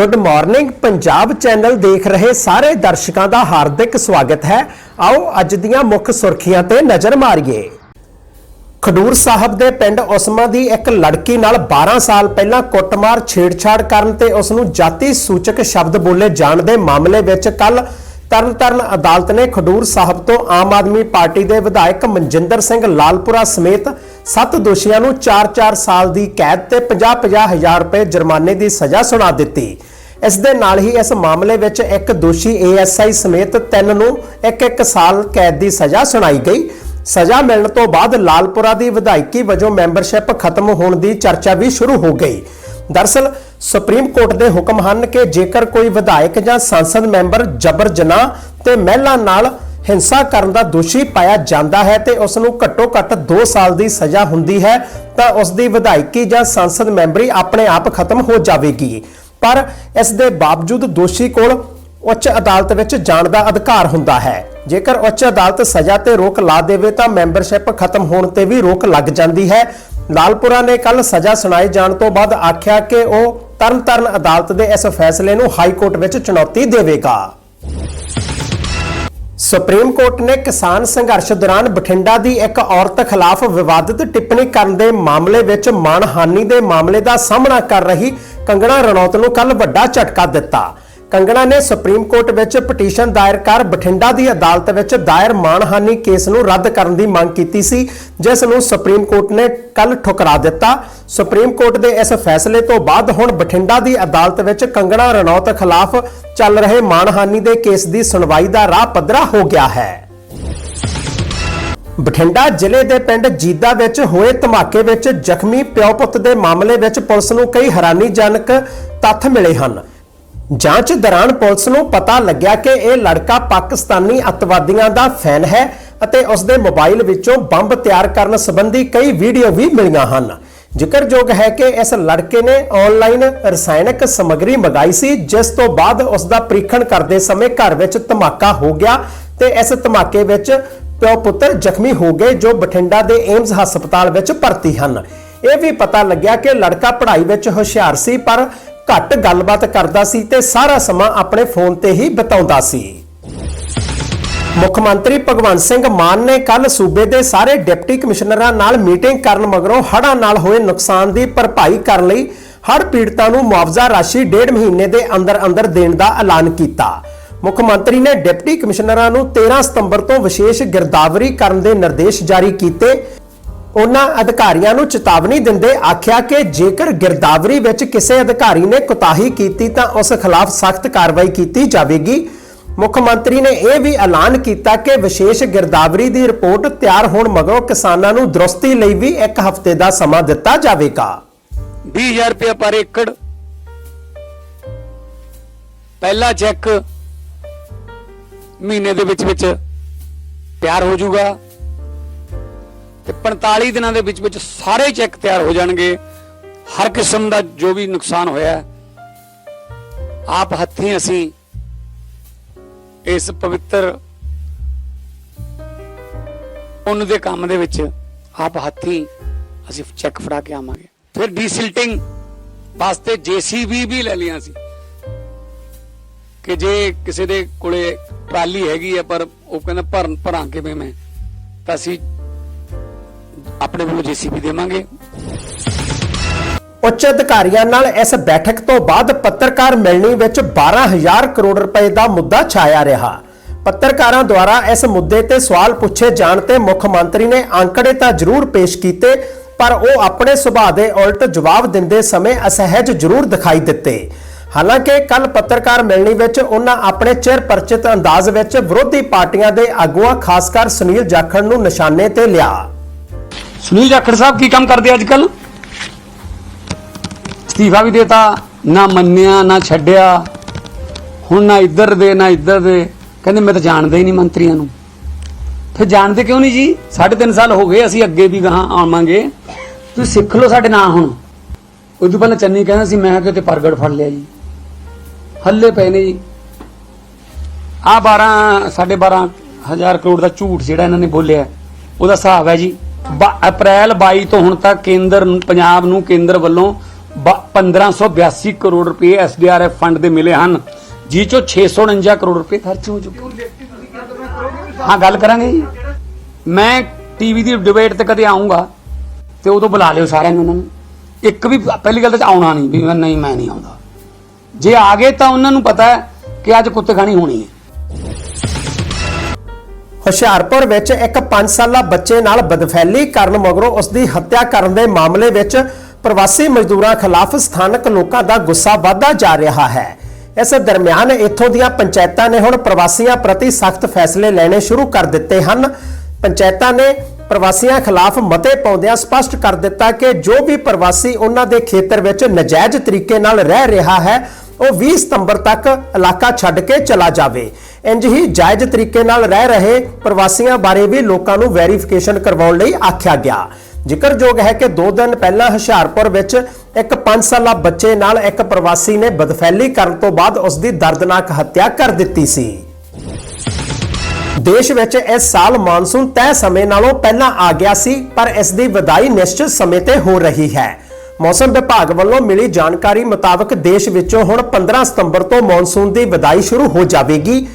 Good morning Punjab channel ਦੇਖ ਰਹੇ ਸਾਰੇ ਦਰਸ਼ਕਾਂ ਦਾ ਹਾਰਦਿਕ ਸਵਾਗਤ ਹੈ। ਆਓ ਅੱਜ ਦੀਆਂ ਮੁੱਖ ਸੁਰਖੀਆਂ ਤੇ ਨਜ਼ਰ ਮਾਰੀਏ। ਖਡੂਰ ਸਾਹਿਬ ਦੇ ਪਿੰਡ ਉਸਮਾ ਦੀ ਇੱਕ ਲੜਕੀ ਨਾਲ 12 ਸਾਲ ਪਹਿਲਾਂ ਕੁੱਟਮਾਰ ਛੇੜਛਾੜ ਕਰਨ ਤੇ ਉਸ ਨੂੰ ਜਾਤੀ ਸੂਚਕ ਸ਼ਬਦ ਬੋਲੇ ਜਾਣ ਦੇ ਮਾਮਲੇ ਵਿੱਚ ਕੱਲ ਤਰਨਤਾਰਨ ਅਦਾਲਤ ਨੇ ਖਡੂਰ ਸਾਹਿਬ ਤੋਂ ਆਮ ਆਦਮੀ ਪਾਰਟੀ ਦੇ ਵਿਧਾਇਕ ਮਨਜਿੰਦਰ ਸਿੰਘ ਲਾਲਪੁਰਾ ਸਮੇਤ 7 ਦੋਸ਼ੀਆਂ ਨੂੰ 4-4 ਸਾਲ ਦੀ ਕੈਦ ਤੇ 50-50 ਹਜ਼ਾਰ ਰੁਪਏ ਜੁਰਮਾਨੇ ਦੀ ਸਜ਼ਾ ਸੁਣਾ ਦਿੱਤੀ। ਇਸ ਦੇ ਨਾਲ ਹੀ ਇਸ ਮਾਮਲੇ ਵਿੱਚ ਇੱਕ ਦੋਸ਼ੀ ਏਐਸਆਈ ਸਮੇਤ ਤਿੰਨ ਨੂੰ ਇੱਕ ਇੱਕ ਸਾਲ ਕੈਦ ਦੀ ਸਜ਼ਾ ਸੁਣਾਈ ਗਈ। ਸਜ਼ਾ ਮਿਲਣ ਤੋਂ ਬਾਅਦ ਲਾਲਪੁਰਾ ਦੀ ਵਿਧਾਇਕੀ ਵਜੋਂ ਮੈਂਬਰਸ਼ਿਪ ਖਤਮ ਹੋਣ ਦੀ ਚਰਚਾ ਵੀ ਸ਼ੁਰੂ ਹੋ ਗਈ। ਦਰਸਲ, ਸੁਪਰੀਮ ਕੋਰਟ ਦੇ ਹੁਕਮ ਹਨ ਕਿ ਜੇਕਰ ਕੋਈ ਵਿਧਾਇਕ ਜਾਂ ਸੰਸਦ ਮੈਂਬਰ ਜਬਰ ਜਨਾਹ ਤੇ ਮਹਿਲਾ ਨਾਲ ਹਿੰਸਾ ਕਰਨ ਦਾ ਦੋਸ਼ੀ ਪਾਇਆ ਜਾਂਦਾ ਹੈ ਤੇ ਉਸ ਨੂੰ ਘੱਟੋ ਘੱਟ 2 ਸਾਲ ਦੀ ਸਜ਼ਾ ਹੁੰਦੀ ਹੈ, ਤਾਂ ਉਸ ਦੀ ਵਿਧਾਇਕੀ ਜਾਂ ਸੰਸਦ ਮੈਂਬਰੀ ਆਪਣੇ ਆਪ ਖਤਮ ਹੋ ਜਾਵੇਗੀ। ਪਰ ਇਸ ਦੇ ਬਾਵਜੂਦ ਦੋਸ਼ੀ ਕੋਲ ਉੱਚ ਅਦਾਲਤ ਵਿੱਚ ਜਾਣ ਦਾ ਅਧਿਕਾਰ ਹੁੰਦਾ ਹੈ। ਜੇਕਰ ਉੱਚ ਅਦਾਲਤ ਸਜ਼ਾ ਤੇ ਰੋਕ ਲਾ ਦੇਵੇ ਤਾਂ ਮੈਂਬਰਸ਼ਿਪ ਖਤਮ ਹੋਣ ਤੇ ਵੀ ਰੋਕ ਲੱਗ ਜਾਂਦੀ ਹੈ। ਲਾਲਪੁਰਾ ਨੇ ਕੱਲ ਸਜ਼ਾ ਸੁਣਾਏ ਜਾਣ ਤੋਂ ਬਾਅਦ ਆਖਿਆ ਕਿ ਉਹ ਤਰਨਤਾਰਨ ਅਦਾਲਤ ਦੇ ਇਸ ਫੈਸਲੇ ਨੂੰ ਹਾਈ ਕੋਰਟ ਵਿੱਚ ਚੁਣੌਤੀ ਦੇਵੇਗਾ। ਸੁਪਰੀਮ ਕੋਰਟ ਨੇ ਕਿਸਾਨ ਸੰਘਰਸ਼ ਦੌਰਾਨ ਬਠਿੰਡਾ ਦੀ ਇੱਕ ਔਰਤ ਖਿਲਾਫ ਵਿਵਾਦਿਤ ਟਿੱਪਣੀ ਕਰਨ ਦੇ ਮਾਮਲੇ ਵਿੱਚ ਮਾਣਹਾਨੀ ਦੇ ਮਾਮਲੇ ਦਾ ਸਾਹਮਣਾ ਕਰ ਰਹੀ ਕੰਗਣਾ ਰਣੌਤ ਨੂੰ ਕੱਲ ਵੱਡਾ ਝਟਕਾ ਦਿੱਤਾ। ਕੰਗਣਾ ਨੇ ਸੁਪਰੀਮ ਕੋਰਟ ਵਿੱਚ ਪਟੀਸ਼ਨ ਦਾਇਰ ਕਰ ਬਠਿੰਡਾ ਦੀ ਅਦਾਲਤ ਵਿੱਚ ਦਾਇਰ ਮਾਣਹਾਨੀ ਕੇਸ ਨੂੰ ਰੱਦ ਕਰਨ ਦੀ ਮੰਗ ਕੀਤੀ ਸੀ, ਜਿਸ ਨੂੰ ਸੁਪਰੀਮ ਕੋਰਟ ਨੇ ਕੱਲ ਠੁਕਰਾ ਦਿੱਤਾ। ਸੁਪਰੀਮ ਕੋਰਟ ਦੇ ਇਸ ਫੈਸਲੇ ਤੋਂ ਬਾਅਦ ਹੁਣ ਬਠਿੰਡਾ ਦੀ ਅਦਾਲਤ ਵਿੱਚ ਕੰਗਣਾ ਰਣੌਤ ਖਿਲਾਫ ਚੱਲ ਰਹੇ ਮਾਣਹਾਨੀ ਦੇ ਕੇਸ ਦੀ ਸੁਣਵਾਈ ਦਾ ਰਾਹ ਪੱਧਰਾ ਹੋ ਗਿਆ ਹੈ। ਬਠਿੰਡਾ ਜ਼ਿਲ੍ਹੇ ਦੇ ਪਿੰਡ ਜੀਦਾ ਵਿੱਚ ਹੋਏ ਧਮਾਕੇ ਵਿੱਚ ਜ਼ਖਮੀ ਪਿਓ ਪੁੱਤ ਦੇ ਮਾਮਲੇ ਵਿੱਚ ਪੁਲਿਸ ਨੂੰ ਕਈ ਹੈਰਾਨੀਜਨਕ ਤੱਥ ਮਿਲੇ ਹਨ। ਜਾਂਚ ਦੌਰਾਨ ਪੁਲਿਸ ਨੂੰ ਪਤਾ ਲੱਗਿਆ ਕਿ ਇਹ ਲੜਕਾ ਪਾਕਿਸਤਾਨੀ ਅੱਤਵਾਦੀਆਂ ਦਾ ਫੈਨ ਹੈ ਅਤੇ ਉਸ ਦੇ ਮੋਬਾਈਲ ਵਿੱਚੋਂ ਬੰਬ ਤਿਆਰ ਕਰਨ ਸੰਬੰਧੀ ਕਈ ਵੀਡੀਓ ਵੀ ਮਿਲੀਆਂ ਹਨ। ਜ਼ਿਕਰਯੋਗ ਹੈ ਕਿ ਇਸ ਲੜਕੇ ਨੇ ਆਨਲਾਈਨ ਰਸਾਇਣਕ ਸਮੱਗਰੀ ਮੰਗਾਈ ਸੀ, ਜਿਸ ਤੋਂ ਬਾਅਦ ਉਸ ਦਾ ਪ੍ਰੀਖਣ ਕਰਦੇ ਸਮੇਂ ਘਰ ਵਿੱਚ ਧਮਾਕਾ ਹੋ ਗਿਆ ਤੇ ਇਸ ਧਮਾਕੇ ਵਿੱਚ ਪਿਓ ਪੁੱਤਰ ਜ਼ਖਮੀ ਹੋ ਗਏ ਜੋ ਬਠਿੰਡਾ ਦੇ ਏਮਜ਼ ਹਸਪਤਾਲ ਵਿੱਚ ਭਰਤੀ ਹਨ। ਇਹ ਵੀ ਪਤਾ ਲੱਗਿਆ ਕਿ ਲੜਕਾ ਪੜ੍ਹਾਈ ਵਿੱਚ ਹੁਸ਼ਿਆਰ ਸੀ, ਪਰ ਘੱਟ ਗੱਲਬਾਤ ਕਰਦਾ ਸੀ ਤੇ ਸਾਰਾ ਸਮਾਂ ਆਪਣੇ ਫੋਨ ਤੇ ਹੀ ਬਿਤਾਉਂਦਾ ਸੀ। ਮੁੱਖ ਮੰਤਰੀ ਭਗਵੰਤ ਸਿੰਘ ਮਾਨ ਨੇ ਕੱਲ ਸੂਬੇ ਦੇ ਸਾਰੇ ਡਿਪਟੀ ਕਮਿਸ਼ਨਰਾਂ ਨਾਲ ਮੀਟਿੰਗ ਕਰਨ ਮਗਰੋਂ ਹੜ੍ਹਾਂ ਨਾਲ ਹੋਏ ਨੁਕਸਾਨ ਦੀ ਭਰਪਾਈ ਕਰਨ ਲਈ ਹੜ੍ਹ ਪੀੜਤਾਂ ਨੂੰ ਮੁਆਵਜ਼ਾ ਰਾਸ਼ੀ ਡੇਢ ਮਹੀਨੇ ਦੇ ਅੰਦਰ ਅੰਦਰ ਦੇਣ ਦਾ ਐਲਾਨ ਕੀਤਾ। ਮੁੱਖ ਮੰਤਰੀ ਨੇ ਡਿਪਟੀ ਕਮਿਸ਼ਨਰਾਂ ਨੂੰ 13 ਸਤੰਬਰ ਤੋਂ ਵਿਸ਼ੇਸ਼ ਗਿਰਦਾਵਰੀ ਕਰਨ ਦੇ ਨਿਰਦੇਸ਼ ਜਾਰੀ ਕੀਤੇ। ਉਹਨਾਂ ਅਧਿਕਾਰੀਆਂ ਨੂੰ ਚੇਤਾਵਨੀ ਦਿੰਦੇ ਆਖਿਆ ਕਿ ਜੇਕਰ ਗਿਰਦਾਵਰੀ ਵਿੱਚ ਕਿਸੇ ਅਧਿਕਾਰੀ ਨੇ ਕੁਤਾਹੀ ਕੀਤੀ ਤਾਂ ਉਸ ਖਿਲਾਫ ਸਖਤ ਕਾਰਵਾਈ ਕੀਤੀ ਜਾਵੇਗੀ। ਮੁੱਖ ਮੰਤਰੀ ਨੇ ਇਹ ਵੀ ਐਲਾਨ ਕੀਤਾ ਕਿ ਵਿਸ਼ੇਸ਼ ਗਿਰਦਾਵਰੀ ਦੀ ਰਿਪੋਰਟ ਤਿਆਰ ਹੋਣ ਮਗਰੋਂ ਕਿਸਾਨਾਂ ਨੂੰ ਦਰੁਸਤੀ ਲਈ ਵੀ ਇੱਕ ਹਫ਼ਤੇ ਦਾ ਸਮਾਂ ਦਿੱਤਾ ਜਾਵੇਗਾ। 20000 ਰੁਪਏ ਪਰ ਏਕੜ। ਪਹਿਲਾ ਚੈੱਕ ਮਹੀਨੇ ਦੇ ਵਿੱਚ ਵਿੱਚ ਤਿਆਰ ਹੋ ਜਾਊਗਾ। ਤੇ 45 ਦਿਨਾਂ ਦੇ ਵਿੱਚ ਵਿੱਚ ਸਾਰੇ ਚੈੱਕ ਤਿਆਰ ਹੋ ਜਾਣਗੇ। ਹਰ ਕਿਸਮ ਦਾ ਜੋ ਵੀ ਨੁਕਸਾਨ ਹੋਇਆ, ਆਪ ਹੱਥੀਂ ਅਸੀਂ ਇਸ ਪਵਿੱਤਰ ਉਹਨ ਦੇ ਕੰਮ ਦੇ ਵਿੱਚ ਆਪ ਹੱਥੀਂ ਅਸੀਂ ਚੈੱਕ ਫੜਾ ਕੇ ਆਵਾਂਗੇ। ਫਿਰ ਡੀਸਿਲਟਿੰਗ ਵਾਸਤੇ ਜੀਸੀਬੀ ਵੀ ਲੈ ਲਿਆ ਸੀ। ਕਿ ਜੇ ਕਿਸੇ ਦੇ ਕੋਲੇ ਟਰਾਲੀ ਹੈਗੀ ਹੈ ਪਰ ਉਹ ਕਹਿੰਦਾ ਭਰਨ, ਭਰਾਂ ਕਿਵੇਂ ਮੈਂ? ਤਾਂ ਅਸੀਂ ਆਪਣੇ ਵੱਲੋਂ ਜੀਸੀਬੀ ਦੇਵਾਂਗੇ। ਉੱਚ ਅਧਿਕਾਰੀਆਂ ਨਾਲ ਇਸ ਬੈਠਕ ਤੋਂ ਬਾਅਦ ਪੱਤਰਕਾਰ ਮਿਲਣੀ ਵਿੱਚ 12000 ਕਰੋੜ ਰੁਪਏ ਦਾ ਮੁੱਦਾ ਛਾਇਆ ਰਿਹਾ। ਪੱਤਰਕਾਰਾਂ ਦੁਆਰਾ ਇਸ ਮੁੱਦੇ ਤੇ ਸਵਾਲ ਪੁੱਛੇ ਜਾਣ ਤੇ ਮੁੱਖ ਮੰਤਰੀ ਨੇ ਅੰਕੜੇ ਤਾਂ ਜ਼ਰੂਰ ਪੇਸ਼ ਕੀਤੇ, ਪਰ ਉਹ ਆਪਣੇ ਸੁਭਾਅ ਦੇ ਉਲਟ ਜਵਾਬ ਦਿੰਦੇ ਸਮੇਂ ਅਸਹਿਜ ਜ਼ਰੂਰ ਦਿਖਾਈ ਦਿੱਤੇ। ਹਾਲਾਂਕਿ ਕੱਲ ਪੱਤਰਕਾਰ ਮਿਲਣੀ ਵਿੱਚ ਉਹਨਾਂ ਆਪਣੇ ਚਿਰ ਪਰਚਿਤ ਅੰਦਾਜ਼ ਵਿੱਚ ਵਿਰੋਧੀ ਪਾਰਟੀਆਂ ਦੇ ਆਗੂਆਂ, ਖਾਸ ਕਰ ਸੁਨੀਲ ਜਾਖੜ ਨੂੰ ਨਿਸ਼ਾਨੇ ਤੇ ਲਿਆ। ਸੁਨੀਲ ਜਾਖੜ ਸਾਹਿਬ ਕੀ ਕੰਮ ਕਰਦੇ ਅੱਜ ਕੱਲ ਅਸਤੀਫਾ ਵੀ ਦੇਤਾ, ਨਾ ਮੰਨਿਆ, ਨਾ ਛੱਡਿਆ। ਹੁਣ ਨਾ ਇੱਧਰ ਦੇ, ਨਾ ਇੱਧਰ ਦੇ। ਕਹਿੰਦੇ ਮੈਂ ਤਾਂ ਜਾਣਦਾ ਹੀ ਨਹੀਂ ਮੰਤਰੀਆਂ ਨੂੰ। ਫਿਰ ਜਾਣਦੇ ਕਿਉਂ ਨਹੀਂ ਜੀ? ਸਾਢੇ ਤਿੰਨ ਸਾਲ ਹੋ ਗਏ, ਅਸੀਂ ਅੱਗੇ ਵੀ ਗਾਹਾਂ ਆਵਾਂਗੇ। ਤੁਸੀਂ ਸਿੱਖ ਲਓ ਸਾਡੇ ਨਾਂ ਹੁਣ। ਉਦੋਂ ਪਹਿਲਾਂ ਚੰਨੀ ਕਹਿੰਦਾ ਸੀ, ਮੈਂ ਕਿਤੇ ਪ੍ਰਗਟ ਫੜ ਲਿਆ ਜੀ। ਹੱਲੇ ਪਏ ਨੇ ਜੀ। ਆ 12 12.5 ਹਜ਼ਾਰ ਕਰੋੜ ਦਾ ਝੂਠ ਜਿਹੜਾ ਇਹਨਾਂ ਨੇ ਬੋਲਿਆ। ਉਹਦਾ ਹਿਸਾਬ ਹੈ ਜੀ, ਬ- ਅਪ੍ਰੈਲ 22 ਤੋਂ ਹੁਣ ਤੱਕ ਕੇਂਦਰ ਪੰਜਾਬ ਨੂੰ ਕੇਂਦਰ ਵੱਲੋਂ ਬ- 1582 ਕਰੋੜ ਰੁਪਏ ਐਸਡੀਆਰਐਫ ਫੰਡ ਦੇ ਮਿਲੇ ਹਨ ਜਿਸ ਚੋਂ 649 ਕਰੋੜ ਰੁਪਏ ਖਰਚ ਹੋ ਚੁੱਕੇ ਹਾਂ, ਗੱਲ ਕਰਾਂਗੇ ਜੀ। ਮੈਂ ਟੀਵੀ ਦੀ ਡਿਬੇਟ ਤੇ ਕਦੇ ਆਉਂਗਾ ਤੇ ਉਦੋਂ ਬੁਲਾ ਲਿਓ ਸਾਰਿਆਂ ਨੂੰ ਉਹਨਾਂ ਨੂੰ। ਇੱਕ ਵੀ ਪਹਿਲੀ ਗੱਲ ਤਾਂ ਆਉਣਾ ਨਹੀਂ, ਵੀ ਮੈਂ ਨਹੀਂ ਮੈਂ ਨਹੀਂ ਆਉਂਦਾ। ਜੇ ਆ ਗਏ ਤਾਂ ਉਹਨਾਂ ਨੂੰ ਪਤਾ ਹੈ ਕਿ ਅੱਜ ਕੁੱਤਖਾਣੀ ਹੋਣੀ ਹੈ। ਹੁਸ਼ਿਆਰਪੁਰ ਵਿੱਚ ਇੱਕ 5 ਸਾਲਾ ਬੱਚੇ ਨਾਲ ਬਦਫੈਲੀ ਕਰਨ ਮਗਰੋਂ ਉਸ ਦੀ ਹੱਤਿਆ ਕਰਨ ਦੇ ਮਾਮਲੇ ਵਿੱਚ ਪ੍ਰਵਾਸੀ ਮਜ਼ਦੂਰਾਂ ਖਿਲਾਫ ਸਥਾਨਕ ਲੋਕਾਂ ਦਾ ਗੁੱਸਾ ਵਧਦਾ ਜਾ ਰਿਹਾ ਹੈ। ਇਸ ਦਰਮਿਆਨ ਇੱਥੋਂ ਦੀਆਂ ਪੰਚਾਇਤਾਂ ਨੇ ਹੁਣ ਪ੍ਰਵਾਸੀਆਂ ਪ੍ਰਤੀ ਸਖਤ ਫੈਸਲੇ ਲੈਣੇ ਸ਼ੁਰੂ ਕਰ ਦਿੱਤੇ ਹਨ। ਪੰਚਾਇਤਾਂ ਨੇ ਪ੍ਰਵਾਸੀਆਂ ਖਿਲਾਫ ਮਤੇ ਪਾਉਂਦਿਆਂ ਸਪਸ਼ਟ ਕਰ ਦਿੱਤਾ ਕਿ ਜੋ ਵੀ ਪ੍ਰਵਾਸੀ ਉਹਨਾਂ ਦੇ ਖੇਤਰ ਵਿੱਚ ਨਜਾਇਜ਼ ਤਰੀਕੇ ਨਾਲ ਰਹਿ ਰਿਹਾ ਹੈ ਉਹ 20 ਸਤੰਬਰ ਤੱਕ ਇਲਾਕਾ ਛੱਡ ਕੇ ਚਲਾ ਜਾਵੇ। ਇੰਜ ਹੀ ਜਾਇਜ਼ ਤਰੀਕੇ ਨਾਲ ਰਹਿ ਰਹੇ ਪ੍ਰਵਾਸੀਆਂ ਬਾਰੇ ਵੀ ਲੋਕਾਂ ਨੂੰ ਵੈਰੀਫਿਕੇਸ਼ਨ ਕਰਵਾਉਣ ਲਈ ਆਖਿਆ ਗਿਆ। ਜ਼ਿਕਰਯੋਗ ਹੈ ਕਿ 2 ਦਿਨ ਪਹਿਲਾਂ ਹੁਸ਼ਿਆਰਪੁਰ ਵਿੱਚ ਇੱਕ 5 ਸਾਲਾ ਬੱਚੇ ਨਾਲ ਇੱਕ ਪ੍ਰਵਾਸੀ ਨੇ ਬਦਫੈਲੀ ਕਰਨ ਤੋਂ ਬਾਅਦ ਉਸ ਦੀ ਦਰਦਨਾਕ ਹੱਤਿਆ ਕਰ ਦਿੱਤੀ ਸੀ। ਦੇਸ਼ ਵਿੱਚ ਇਸ ਸਾਲ ਮਾਨਸੂਨ ਤੈਅ ਸਮੇਂ ਨਾਲੋਂ ਪਹਿਲਾਂ ਆ ਗਿਆ ਸੀ, ਪਰ ਇਸ ਦੀ ਵਿਦਾਈ ਨਿਸ਼ਚਿਤ ਸਮੇਂ ਤੇ ਹੋ ਰਹੀ ਹੈ। ਮੌਸਮ ਵਿਭਾਗ ਵੱਲੋਂ ਮਿਲੀ ਜਾਣਕਾਰੀ ਮੁਤਾਬਕ ਦੇਸ਼ ਵਿੱਚੋਂ ਹੁਣ 15 ਸਤੰਬਰ ਤੋਂ ਮਾਨਸੂਨ ਦੀ ਵਿਦਾਈ ਸ਼ੁਰੂ ਹੋ ਜਾਵੇਗੀ।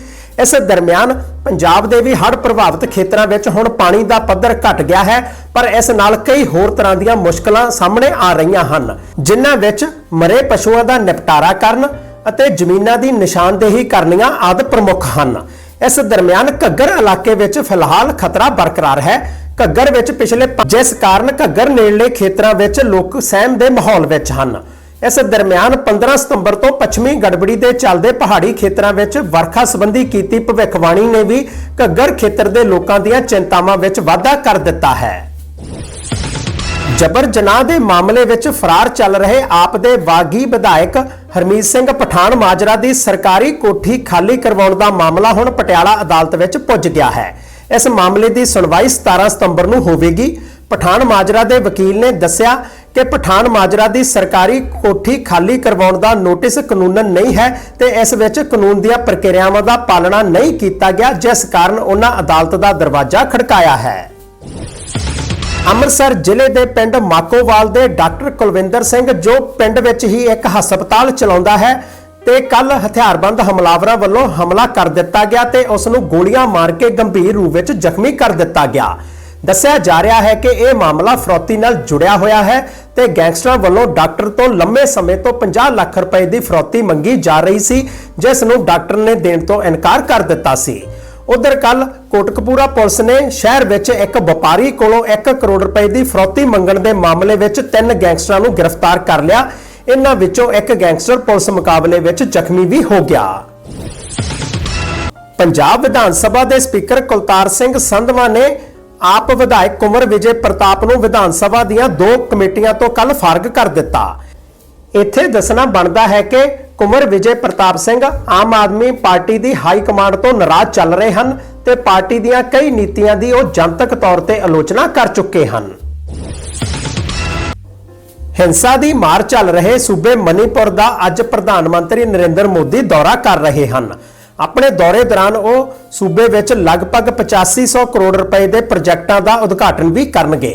ਇਸ ਦਰਮਿਆਨ ਪੰਜਾਬ ਦੇ ਵੀ ਹੜ੍ਹ ਪ੍ਰਭਾਵਿਤ ਖੇਤਰਾਂ ਵਿੱਚ ਹੁਣ ਪਾਣੀ ਦਾ ਪੱਧਰ ਘਟ ਗਿਆ ਹੈ, ਪਰ ਇਸ ਨਾਲ ਕਈ ਹੋਰ ਤਰ੍ਹਾਂ ਦੀਆਂ ਮੁਸ਼ਕਲਾਂ ਸਾਹਮਣੇ ਆ ਰਹੀਆਂ ਹਨ, ਜਿਨ੍ਹਾਂ ਵਿੱਚ ਮਰੇ ਪਸ਼ੂਆਂ ਦਾ ਨਿਪਟਾਰਾ ਕਰਨ ਅਤੇ ਜ਼ਮੀਨਾਂ ਦੀ ਨਿਸ਼ਾਨਦੇਹੀ ਕਰਨੀਆਂ ਆਦਿ ਪ੍ਰਮੁੱਖ ਹਨ। ਇਸ ਦਰਮਿਆਨ ਘੱਗਰ ਇਲਾਕੇ ਵਿੱਚ ਫਿਲਹਾਲ ਖਤਰਾ ਬਰਕਰਾਰ ਹੈ ਘੱਗਰ ਵਿੱਚ ਪਿਛਲੇ ਜਿਸ ਕਾਰਨ ਘੱਗਰ ਨੇੜਲੇ ਖੇਤਰਾਂ ਵਿੱਚ ਲੋਕ ਸਹਿਮ ਦੇ ਮਾਹੌਲ ਵਿੱਚ ਹਨ। ਇਸ ਦਰਮਿਆਨ 15 ਸਤੰਬਰ ਤੋਂ ਪੱਛਮੀ ਗੜਬੜੀ ਦੇ ਚੱਲਦੇ ਪਹਾੜੀ ਖੇਤਰਾਂ ਵਿੱਚ ਵਰਖਾ ਸੰਬੰਧੀ ਕੀਤੀ ਭਵਿੱਖਬਾਣੀ ਨੇ ਵੀ ਘੱਗਰ ਖੇਤਰ ਦੇ ਲੋਕਾਂ ਦੀਆਂ ਚਿੰਤਾਵਾਂ ਵਿੱਚ ਵਾਧਾ ਕਰ ਦਿੱਤਾ ਹੈ। ਜਬਰ ਜਨਾਹ ਦੇ ਮਾਮਲੇ ਵਿੱਚ ਫਰਾਰ ਚੱਲ ਰਹੇ ਆਪ ਦੇ ਬਾਗੀ ਵਿਧਾਇਕ ਹਰਮੀਤ ਸਿੰਘ ਪਠਾਨ ਮਾਜਰਾ ਦੀ ਸਰਕਾਰੀ ਕੋਠੀ ਖਾਲੀ ਕਰਵਾਉਣ ਦਾ ਮਾਮਲਾ ਹੁਣ ਪਟਿਆਲਾ ਅਦਾਲਤ ਵਿੱਚ ਪੁੱਜ ਗਿਆ ਹੈ। ਇਸ ਮਾਮਲੇ ਦੀ ਸੁਣਵਾਈ 17 ਸਤੰਬਰ ਨੂੰ ਹੋਵੇਗੀ। ਪਠਾਨ ਮਾਜਰਾ ਦੇ ਵਕੀਲ ਨੇ ਦੱਸਿਆ ਕਿ ਪਠਾਨ ਮਾਜਰਾ ਦੀ ਸਰਕਾਰੀ ਕੋਠੀ ਖਾਲੀ ਕਰਵਾਉਣ ਦਾ ਨੋਟਿਸ ਕਾਨੂੰਨਨ ਨਹੀਂ ਹੈ ਤੇ ਇਸ ਵਿੱਚ ਕਾਨੂੰਨ ਦੀਆਂ ਪ੍ਰਕਿਰਿਆਵਾਂ ਦਾ ਪਾਲਣਾ ਨਹੀਂ ਕੀਤਾ ਗਿਆ, ਜਿਸ ਕਾਰਨ ਉਹਨਾਂ ਅਦਾਲਤ ਦਾ ਦਰਵਾਜ਼ਾ ਖੜਕਾਇਆ ਹੈ। ਅੰਮ੍ਰਿਤਸਰ ਜ਼ਿਲ੍ਹੇ ਦੇ ਪਿੰਡ ਮਾਕੋਵਾਲ ਦੇ ਡਾਕਟਰ ਕੁਲਵਿੰਦਰ ਸਿੰਘ ਜੋ ਪਿੰਡ ਵਿੱਚ ਹੀ ਇੱਕ ਹਸਪਤਾਲ ਚਲਾਉਂਦਾ ਹੈ ਤੇ ਕੱਲ ਹਥਿਆਰਬੰਦ ਹਮਲਾਵਰਾਂ ਵੱਲੋਂ ਹਮਲਾ ਕਰ ਦਿੱਤਾ ਗਿਆ ਤੇ ਉਸ ਨੂੰ ਗੋਲੀਆਂ ਮਾਰ ਕੇ ਗੰਭੀਰ ਰੂਪ ਵਿੱਚ ਜ਼ਖਮੀ ਕਰ ਦਿੱਤਾ ਗਿਆ। ਦੱਸਿਆ ਜਾ ਰਿਹਾ ਹੈ ਕਿ ਇਹ ਮਾਮਲਾ ਫਰੋਤੀ ਨਾਲ ਜੁੜਿਆ ਹੋਇਆ ਹੈ ਤੇ ਗੈਂਗਸਟਰਾਂ ਵੱਲੋਂ ਡਾਕਟਰ ਤੋਂ ਲੰਮੇ ਸਮੇਂ ਤੋਂ 50 ਲੱਖ ਰੁਪਏ ਦੀ ਫਰੋਤੀ ਮੰਗੀ ਜਾ ਰਹੀ ਸੀ, ਜਿਸ ਨੂੰ ਡਾਕਟਰ ਨੇ ਦੇਣ ਤੋਂ ਇਨਕਾਰ ਕਰ ਦਿੱਤਾ ਸੀ। ਉਧਰ ਕੱਲ ਕੋਟਕਪੂਰਾ ਪੁਲਿਸ ਨੇ ਸ਼ਹਿਰ ਵਿੱਚ ਇੱਕ ਵਪਾਰੀ ਕੋਲੋਂ 1 ਕਰੋੜ ਰੁਪਏ ਦੀ ਫਰੋਤੀ ਮੰਗਣ ਦੇ ਮਾਮਲੇ ਵਿੱਚ ਤਿੰਨ ਗੈਂਗਸਟਰਾਂ ਨੂੰ ਗ੍ਰਿਫਤਾਰ ਕਰ ਲਿਆ। ਇਹਨਾਂ ਵਿੱਚੋਂ ਇੱਕ ਗੈਂਗਸਟਰ ਪੁਲਿਸ ਮੁਕਾਬਲੇ ਵਿੱਚ ਜ਼ਖਮੀ ਵੀ ਹੋ ਗਿਆ। ਪੰਜਾਬ ਵਿਧਾਨ ਸਭਾ ਦੇ ਸਪੀਕਰ ਕੁਲਤਾਰ ਸਿੰਘ ਸੰਧਵਾ ਨੇ ਆਪ ਵਿਧਾਇਕ ਕੁੰਵਰ ਵਿਜੇ ਪ੍ਰਤਾਪ ਨੂੰ ਵਿਧਾਨ ਸਭਾ ਦੀਆਂ ਦੋ ਕਮੇਟੀਆਂ ਤੋਂ ਕੱਲ ਫਾਰਗ ਕਰ ਦਿੱਤਾ। ਇੱਥੇ ਦੱਸਣਾ ਬਣਦਾ ਹੈ ਕਿ ਕੁੰਵਰ ਵਿਜੇ ਪ੍ਰਤਾਪ ਸਿੰਘ ਆਮ ਆਦਮੀ ਪਾਰਟੀ ਦੀ ਹਾਈ ਕਮਾਂਡ ਤੋਂ ਨਾਰਾਜ਼ ਚੱਲ ਰਹੇ ਹਨ ਤੇ ਪਾਰਟੀ ਦੀਆਂ ਕਈ ਨੀਤੀਆਂ ਦੀ ਉਹ ਜਨਤਕ ਤੌਰ ਤੇ ਆਲੋਚਨਾ ਕਰ ਚੁੱਕੇ ਹਨ। ਹਿੰਸਾ ਦੀ ਮਾਰ ਚੱਲ ਰਹੇ ਸੂਬੇ ਮਨੀਪੁਰ ਦਾ ਅੱਜ ਪ੍ਰਧਾਨ ਮੰਤਰੀ ਨਰਿੰਦਰ ਮੋਦੀ ਦੌਰਾ ਕਰ ਰਹੇ ਹਨ। ਆਪਣੇ ਦੌਰੇ ਦੌਰਾਨ ਉਹ ਸੂਬੇ ਵਿੱਚ ਲਗਭਗ 8500 ਕਰੋੜ ਰੁਪਏ ਦੇ ਪ੍ਰੋਜੈਕਟਾਂ ਦਾ ਉਦਘਾਟਨ ਵੀ ਕਰਨਗੇ।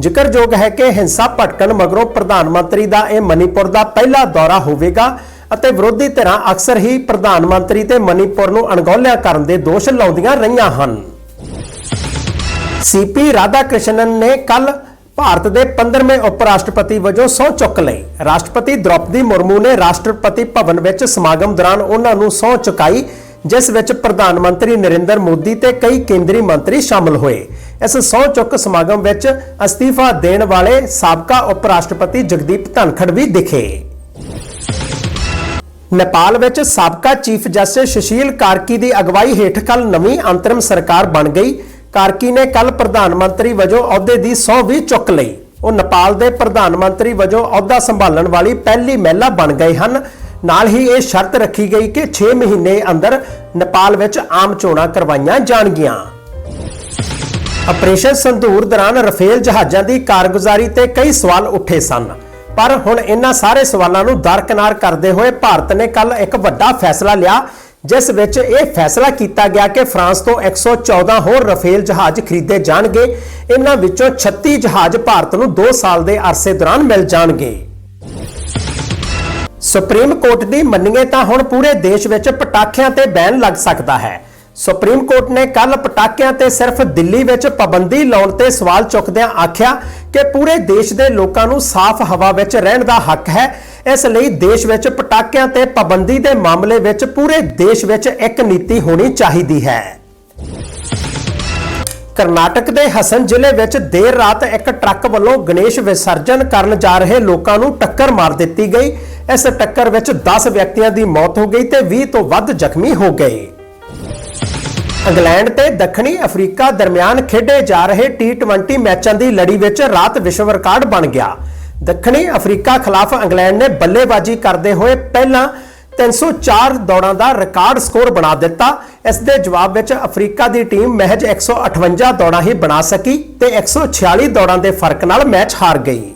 ਜ਼ਿਕਰਯੋਗ ਹੈ ਕਿ ਹਿੰਸਾ ਭਟਕਣ ਮਗਰੋਂ ਪ੍ਰਧਾਨ ਮੰਤਰੀ ਦਾ ਇਹ ਮਨੀਪੁਰ ਦਾ ਪਹਿਲਾ ਦੌਰਾ ਹੋਵੇਗਾ ਅਤੇ ਵਿਰੋਧੀ ਧਿਰਾਂ ਅਕਸਰ ਹੀ ਪ੍ਰਧਾਨ ਮੰਤਰੀ ਤੇ ਮਨੀਪੁਰ ਨੂੰ ਅਣਗੌਲਿਆ ਕਰਨ ਦੇ ਦੋਸ਼ ਲਾਉਂਦੀਆਂ ਰਹੀਆਂ ਹਨ। ਸੀਪੀ ਰਾਧਾ ਕ੍ਰਿਸ਼ਨਨ ਨੇ ਕੱਲ ਭਾਰਤ ਦੇ 15ਵੇਂ ਉਪ ਰਾਸ਼ਟਰਪਤੀ ਵਜੋਂ ਸਹੁੰ ਚੁੱਕ ਲਈ। ਰਾਸ਼ਟਰਪਤੀ ਦ੍ਰੌਪਦੀ ਮੁਰਮੂ ਨੇ ਰਾਸ਼ਟਰਪਤੀ ਭਵਨ ਵਿੱਚ ਸਮਾਗਮ ਦੌਰਾਨ ਉਹਨਾਂ ਨੂੰ ਸਹੁੰ ਚੁਕਾਈ, ਜਿਸ ਵਿੱਚ ਪ੍ਰਧਾਨ ਮੰਤਰੀ ਨਰਿੰਦਰ ਮੋਦੀ ਤੇ ਕਈ ਕੇਂਦਰੀ ਮੰਤਰੀ ਸ਼ਾਮਲ ਹੋਏ। ਇਸ ਸਹੁੰ ਚੁੱਕ ਸਮਾਗਮ ਵਿੱਚ ਅਸਤੀਫਾ ਦੇਣ ਵਾਲੇ ਸਾਬਕਾ ਉਪ ਰਾਸ਼ਟਰਪਤੀ ਜਗਦੀਪ ਧਨਖੜ ਵੀ ਦਿਖੇ। ਨੇਪਾਲ ਵਿੱਚ ਸਾਬਕਾ ਚੀਫ ਜਸਟਿਸ ਸੁਸ਼ੀਲ ਕਾਰਕੀ ਦੀ ਅਗਵਾਈ ਹੇਠ ਕੱਲ ਨਵੀਂ ਅੰਤਰਿਮ ਸਰਕਾਰ ਬਣ ਗਈ। ਕਾਰਕੀ ਨੇ ਕੱਲ ਪ੍ਰਧਾਨ ਮੰਤਰੀ ਵਜੋਂ ਅਹੁਦੇ ਦੀ ਸਹੁੰ ਵੀ ਚੁੱਕ ਲਈ। ਉਹ ਨੇਪਾਲ ਦੇ ਪ੍ਰਧਾਨ ਮੰਤਰੀ ਵਜੋਂ ਅਹੁਦਾ ਸੰਭਾਲਣ ਵਾਲੀ ਪਹਿਲੀ ਮਹਿਲਾ ਬਣ ਗਏ ਹਨ। ਨਾਲ ਹੀ ਇਹ ਸ਼ਰਤ ਰੱਖੀ ਗਈ ਕਿ 6 ਮਹੀਨੇ ਅੰਦਰ ਨੇਪਾਲ ਵਿੱਚ ਆਮ ਚੋਣਾਂ ਕਰਵਾਈਆਂ ਜਾਣਗੀਆਂ। ਆਪਰੇਸ਼ਨ ਸੰਧੂਰ ਦੌਰਾਨ ਰਫੇਲ ਜਹਾਜ਼ਾਂ ਦੀ ਕਾਰਗੁਜ਼ਾਰੀ ਤੇ ਕਈ ਸਵਾਲ ਉੱਠੇ ਸਨ। ਪਰ ਹੁਣ ਇਹਨਾਂ ਸਾਰੇ ਸਵਾਲਾਂ ਨੂੰ ਦਰਕਨਾਰ ਕਰਦੇ ਹੋਏ ਭਾਰਤ ਨੇ ਕੱਲ ਇੱਕ ਵੱਡਾ ਫੈਸਲਾ ਲਿਆ। ਜਿਸ ਵਿੱਚ ਇਹ ਫੈਸਲਾ ਕੀਤਾ ਗਿਆ ਕਿ ਫਰਾਂਸ ਤੋਂ 114 ਹੋਰ ਰਫੇਲ ਜਹਾਜ਼ ਖਰੀਦੇ ਜਾਣਗੇ। ਇਹਨਾਂ ਵਿੱਚੋਂ 36 ਜਹਾਜ਼ ਭਾਰਤ ਨੂੰ 2 ਸਾਲ ਦੇ ਅਰਸੇ ਦੌਰਾਨ ਮਿਲ ਜਾਣਗੇ। ਸੁਪਰੀਮ ਕੋਰਟ ਦੀ ਮੰਨੀਏ ਤਾਂ ਹੁਣ ਪੂਰੇ ਦੇਸ਼ ਵਿੱਚ ਪਟਾਖਿਆਂ ਤੇ ਬੈਨ ਲੱਗ ਸਕਦਾ ਹੈ। ਸੁਪਰੀਮ ਕੋਰਟ ਨੇ ਕੱਲ ਪਟਾਕਿਆਂ ਤੇ ਸਿਰਫ ਦਿੱਲੀ ਵਿੱਚ ਪਾਬੰਦੀ ਲਾਉਣ ਤੇ ਸਵਾਲ ਚੁੱਕਦਿਆਂ ਆਖਿਆ ਕਿ ਪੂਰੇ ਦੇਸ਼ ਦੇ ਲੋਕਾਂ ਨੂੰ ਸਾਫ਼ ਹਵਾ ਵਿੱਚ ਰਹਿਣ ਦਾ ਹੱਕ ਹੈ। ਇਸ ਲਈ ਦੇਸ਼ ਵਿੱਚ ਪਟਾਕਿਆਂ ਤੇ ਪਾਬੰਦੀ ਦੇ ਮਾਮਲੇ ਵਿੱਚ ਪੂਰੇ ਦੇਸ਼ ਵਿੱਚ ਇੱਕ ਨੀਤੀ ਹੋਣੀ ਚਾਹੀਦੀ ਹੈ। ਕਰਨਾਟਕ ਦੇ ਹਸਨ ਜ਼ਿਲ੍ਹੇ ਵਿੱਚ ਦੇਰ ਰਾਤ ਇੱਕ ਟਰੱਕ ਵੱਲੋਂ ਗਣੇਸ਼ ਵਿਸਰਜਨ ਕਰਨ ਜਾ ਰਹੇ ਲੋਕਾਂ ਨੂੰ ਟੱਕਰ ਮਾਰ ਦਿੱਤੀ ਗਈ। ਇਸ ਟੱਕਰ ਵਿੱਚ 10 ਵਿਅਕਤੀਆਂ ਦੀ ਮੌਤ ਹੋ ਗਈ ਤੇ 20 ਤੋਂ ਵੱਧ ਜ਼ਖਮੀ ਹੋ ਗਏ। ਇੰਗਲੈਂਡ ਤੇ ਦੱਖਣੀ ਅਫਰੀਕਾ ਦਰਮਿਆਨ ਖੇਡੇ ਜਾ ਰਹੇ T20 ਮੈਚਾਂ ਦੀ ਲੜੀ ਵਿੱਚ ਰਾਤ ਵਿਸ਼ਵ ਰਿਕਾਰਡ ਬਣ ਗਿਆ। ਦੱਖਣੀ ਅਫਰੀਕਾ ਖਿਲਾਫ ਇੰਗਲੈਂਡ ਨੇ ਬੱਲੇਬਾਜ਼ੀ ਕਰਦੇ ਹੋਏ ਪਹਿਲਾਂ 304 ਦੌੜਾਂ ਦਾ ਰਿਕਾਰਡ ਸਕੋਰ ਬਣਾ ਦਿੱਤਾ। ਇਸ ਦੇ ਜਵਾਬ ਵਿੱਚ ਅਫਰੀਕਾ ਦੀ ਟੀਮ ਮਹਿਜ 158 ਦੌੜਾਂ ਹੀ ਬਣਾ ਸਕੀ ਤੇ 146 ਦੌੜਾਂ ਦੇ ਫ਼ਰਕ ਨਾਲ ਮੈਚ ਹਾਰ ਗਈ।